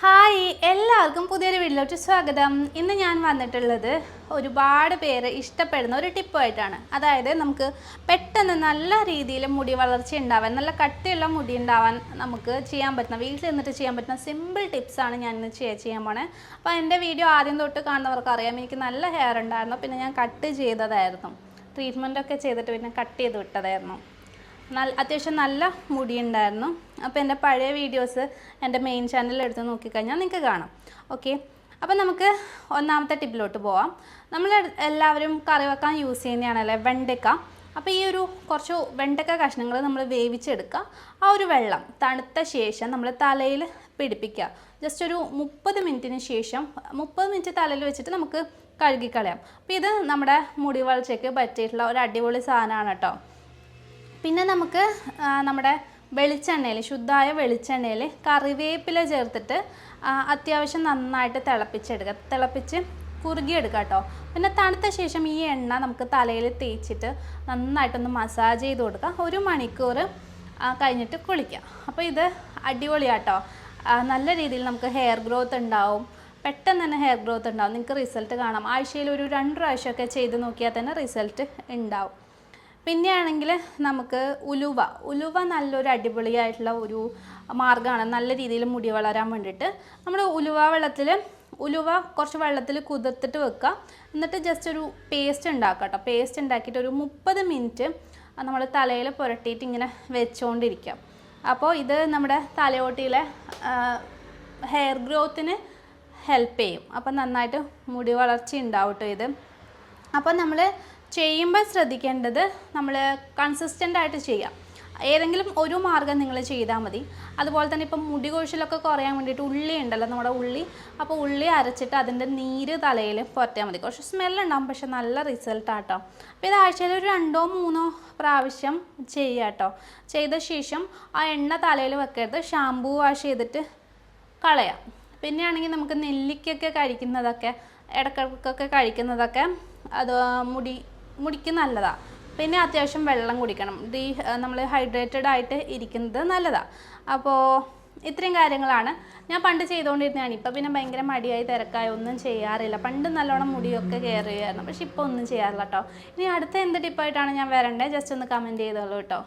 Hi എല്ലാവർക്കും പുതിയൊരു വീട്ടിലോട്ട് സ്വാഗതം. ഇന്ന് ഞാൻ വന്നിട്ടുള്ളത് ഒരുപാട് പേര് ഇഷ്ടപ്പെടുന്ന ഒരു ടിപ്പായിട്ടാണ് അതായത് നമുക്ക് പെട്ടെന്ന് നല്ല രീതിയിൽ മുടി വളർച്ച ഉണ്ടാവാൻ നല്ല കട്ടിയുള്ള മുടി ഉണ്ടാവാൻ നമുക്ക് ചെയ്യാൻ പറ്റുന്ന വീട്ടിൽ നിന്നിട്ട് ചെയ്യാൻ പറ്റുന്ന സിമ്പിൾ ടിപ്സാണ് ഞാൻ ഇന്ന് ചെയ്യാൻ പോണേ. അപ്പോൾ എന്റെ വീഡിയോ ആദ്യം തൊട്ട് കാണുന്നവർക്ക് അറിയാം എനിക്ക് നല്ല ഹെയർ ഉണ്ടായിരുന്നു പിന്നെ ഞാൻ കട്ട് ചെയ്തതായിരുന്നു. ട്രീറ്റ്മെന്റ് ഒക്കെ ചെയ്തിട്ട് പിന്നെ കട്ട് ചെയ്ത് വിട്ടതായിരുന്നു. നല്ല അത്യാവശ്യം നല്ല മുടി ഉണ്ടായിരുന്നു അപ്പോൾ എന്റെ പഴയ വീഡിയോസ് എന്റെ മെയിൻ ചാനലിൽ എടുത്ത് നോക്കിക്കഴിഞ്ഞാൽ നിങ്ങൾക്ക് കാണാം. ഓക്കെ അപ്പോൾ നമുക്ക് ഒന്നാമത്തെ ടിപ്പിലോട്ട് പോവാം. നമ്മൾ എല്ലാവരും കറി വെക്കാൻ യൂസ് ചെയ്യുന്നതാണല്ലേ വെണ്ടയ്ക്ക. അപ്പോൾ ഈ ഒരു കുറച്ച് വെണ്ടക്ക കഷ്ണങ്ങൾ നമ്മൾ വേവിച്ചെടുക്കുക. ആ ഒരു വെള്ളം തണുത്ത ശേഷം നമ്മൾ തലയിൽ പിടിപ്പിക്കുക. ജസ്റ്റ് ഒരു മുപ്പത് മിനിറ്റിന് ശേഷം മുപ്പത് മിനിറ്റ് തലയിൽ വെച്ചിട്ട് നമുക്ക് കഴുകിക്കളയാം. അപ്പോൾ ഇത് നമ്മുടെ മുടി വളർച്ചയ്ക്ക് പറ്റിയിട്ടുള്ള ഒരു അടിപൊളി സാധനമാണ് കേട്ടോ. പിന്നെ നമുക്ക് നമ്മുടെ വെളിച്ചെണ്ണയിൽ ശുദ്ധമായ വെളിച്ചെണ്ണയിൽ കറിവേപ്പില ചേർത്തിട്ട് അത്യാവശ്യം നന്നായിട്ട് തിളപ്പിച്ചെടുക്കുക. തിളപ്പിച്ച് കുറുകിയെടുക്കുക കേട്ടോ. പിന്നെ തണുത്ത ശേഷം ഈ എണ്ണ നമുക്ക് തലയിൽ തേച്ചിട്ട് നന്നായിട്ടൊന്ന് മസാജ് ചെയ്ത് കൊടുക്കുക. ഒരു മണിക്കൂർ കഴിഞ്ഞിട്ട് കുളിക്കുക. അപ്പോൾ ഇത് അടിപൊളിയാട്ടോ. നല്ല രീതിയിൽ നമുക്ക് ഹെയർ ഗ്രോത്ത് ഉണ്ടാവും. പെട്ടെന്ന് തന്നെ ഹെയർ ഗ്രോത്ത് ഉണ്ടാവും. നിങ്ങൾക്ക് റിസൾട്ട് കാണാം. ആഴ്ചയിൽ ഒരു രണ്ട് പ്രാവശ്യമൊക്കെ ചെയ്ത് നോക്കിയാൽ തന്നെ റിസൾട്ട് ഉണ്ടാവും. പിന്നെയാണെങ്കിൽ നമുക്ക് ഉലുവ. ഉലുവ നല്ലൊരു അടിപൊളിയായിട്ടുള്ള ഒരു മാർഗമാണ്. നല്ല രീതിയിൽ മുടി വളരാൻ വേണ്ടിയിട്ട്. നമ്മൾ ഉലുവ വെള്ളത്തിൽ ഉലുവ കുറച്ച് വെള്ളത്തിൽ കുതിർത്തിട്ട് വെക്കുക. എന്നിട്ട് ജസ്റ്റ് ഒരു പേസ്റ്റ് ഉണ്ടാക്കുക കേട്ടോ പേസ്റ്റ് ഉണ്ടാക്കിയിട്ട് ഒരു മുപ്പത് മിനിറ്റ് നമ്മൾ തലയിൽ പുരട്ടിയിട്ട് ഇങ്ങനെ വെച്ചുകൊണ്ടിരിക്കുക അപ്പോൾ ഇത് നമ്മുടെ തലയോട്ടിയിലെ ഹെയർ ഗ്രോത്തിന് ഹെൽപ്പ് ചെയ്യും. അപ്പോൾ നന്നായിട്ട് മുടി വളർച്ച ഉണ്ടാവും കേട്ടോ ഇത്. അപ്പോൾ നമ്മൾ ചെയ്യുമ്പോൾ ശ്രദ്ധിക്കേണ്ടത് നമ്മൾ കൺസിസ്റ്റന്റ് ആയിട്ട് ചെയ്യാം. ഏതെങ്കിലും ഒരു മാർഗം നിങ്ങൾ ചെയ്താൽ മതി. അതുപോലെ തന്നെ ഇപ്പം മുടി കൊഴിച്ചിലൊക്കെ കുറയാൻ വേണ്ടിയിട്ട് ഉള്ളി ഉണ്ടല്ലോ നമ്മുടെ ഉള്ളി. അപ്പോൾ ഉള്ളി അരച്ചിട്ട് അതിന്റെ നീര് തലയിൽ പുരട്ടിയാൽ മതി. കുറച്ച് സ്മെല്ലുണ്ടാവും പക്ഷെ നല്ല റിസൾട്ടാട്ടോ അപ്പോൾ ഇത് ആഴ്ചയിൽ ഒരു രണ്ടോ മൂന്നോ പ്രാവശ്യം ചെയ്യുക കേട്ടോ ചെയ്ത ശേഷം ആ എണ്ണ തലയിൽ വെക്കരുത്. ഷാമ്പൂ വാഷ് ചെയ്തിട്ട് കളയാം. പിന്നെയാണെങ്കിൽ നമുക്ക് നെല്ലിക്കൊക്കെ കഴിക്കുന്നതൊക്കെ ഇടക്കിടക്കൊക്കെ കഴിക്കുന്നതൊക്കെ അത് മുടി മുടിക്ക് നല്ലതാണ് പിന്നെ അത്യാവശ്യം വെള്ളം കുടിക്കണം. ഡീ നമ്മൾ ഹൈഡ്രേറ്റഡ് ആയിട്ട് ഇരിക്കുന്നത് നല്ലതാണ് അപ്പോൾ ഇത്രയും കാര്യങ്ങളാണ്. ഞാൻ പണ്ട് ചെയ്തുകൊണ്ടിരുന്നതാണ് ഇപ്പം പിന്നെ ഭയങ്കര മടിയായി തിരക്കായി ഒന്നും ചെയ്യാറില്ല. പണ്ട് നല്ലോണം മുടിയൊക്കെ കെയർ ആയിരുന്നു പക്ഷെ ഇപ്പോൾ ഒന്നും ചെയ്യാറില്ല കേട്ടോ ഇനി അടുത്ത എന്ത് ടിപ്പായിട്ടാണ് ഞാൻ വരണ്ടേ? ജസ്റ്റ് ഒന്ന് കമന്റ് ചെയ്തോളൂ കേട്ടോ